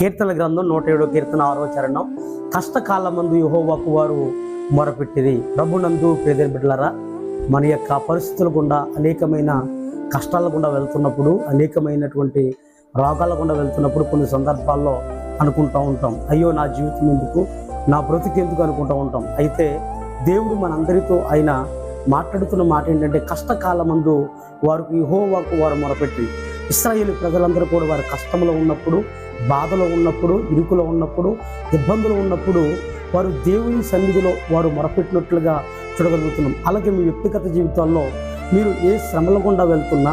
కీర్తన గ్రంథం నూట ఏడో కీర్తన ఆరో చరణం. కష్టకాలం మందు యహోవాకు వారు మొరపెట్టిది ప్రభునందు పేదరి బిడ్డలరా మన యొక్క పరిస్థితుల గుండా అనేకమైన కష్టాల గుండా వెళ్తున్నప్పుడు అనేకమైనటువంటి రోగాల గుండా వెళ్తున్నప్పుడు కొన్ని సందర్భాల్లో అనుకుంటూ ఉంటాం. అయ్యో నా జీవితం ఎందుకు? నా బ్రతుకు ఎందుకు అనుకుంటూ ఉంటాం. అయితే దేవుడు మనందరితో ఆయన మాట్లాడుతున్న మాట ఏంటంటే కష్టకాలమందు వారికి యెహోవాకు వారు మొరపెట్టి ఇస్రాయేల్ ప్రజలందరూ కూడా వారి కష్టంలో ఉన్నప్పుడు బాధలో ఉన్నప్పుడు ఇరుకులో ఉన్నప్పుడు ఇబ్బందులు ఉన్నప్పుడు వారు దేవుని సన్నిధిలో వారు మొరపెట్టినట్లుగా చూడగలుగుతున్నాం. అలాగే మీ వ్యక్తిగత జీవితాల్లో మీరు ఏ శ్రమల గుండా వెళ్తున్నా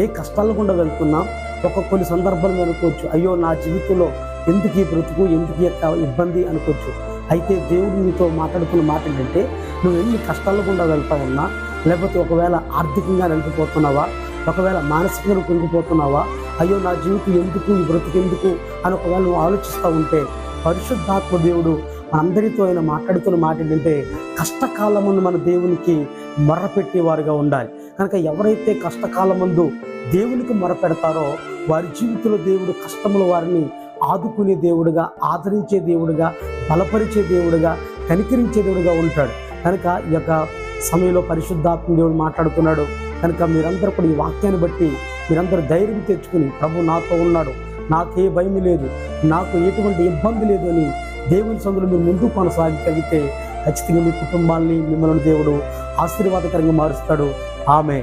ఏ కష్టాల గుండా వెళ్తున్నా ఒక కొన్ని సందర్భాలు అనుకోవచ్చు. అయ్యో నా జీవితంలో ఎందుకు ఈ బ్రతుకు ఎందుకు యొక్క ఇబ్బంది అనుకోవచ్చు. అయితే దేవుడు మీతో మాట్లాడుతున్న మాట ఏంటంటే నువ్వు ఎన్ని కష్టాల గుండా వెళ్తా ఉన్నా లేకపోతే ఒకవేళ ఆర్థికంగా నిలిపిపోతున్నావా ఒకవేళ మానసికంగా కుంగిపోతున్నావా? అయ్యో నా జీవితం ఎందుకు? ఈ బ్రతికెందుకు ఎందుకు? అని ఒకవేళ నువ్వు ఆలోచిస్తూ ఉంటే పరిశుద్ధాత్మ దేవుడు మనందరితో ఆయన మాట్లాడుతున్న మాట ఏంటంటే కష్టకాలమును మన దేవునికి మొర్రపెట్టేవారుగా ఉండాలి. కనుక ఎవరైతే కష్టకాలమందు దేవునికి మొరపెడతారో వారి జీవితంలో దేవుడు కష్టముల వారిని ఆదుకునే దేవుడుగా ఆదరించే దేవుడుగా బలపరిచే దేవుడుగా కనికరించే దేవుడుగా ఉంటాడు. కనుక ఈ యొక్క సమయంలో పరిశుద్ధాత్మ దేవుడు మాట్లాడుతున్నాడు. కనుక మీరందరూ కూడా ఈ వాక్యాన్ని బట్టి మీరందరూ ధైర్యం తెచ్చుకుని ప్రభు నాతో ఉన్నాడు. నాకే భయం లేదు. నాకు ఎటువంటి ఇబ్బంది లేదు అని దేవుని సందులో మీరు ముందు కొనసాగలిగితే ఖచ్చితంగా మీ కుటుంబాన్ని మిమ్మల్ని దేవుడు ఆశీర్వాదకరంగా మారుస్తాడు. ఆమె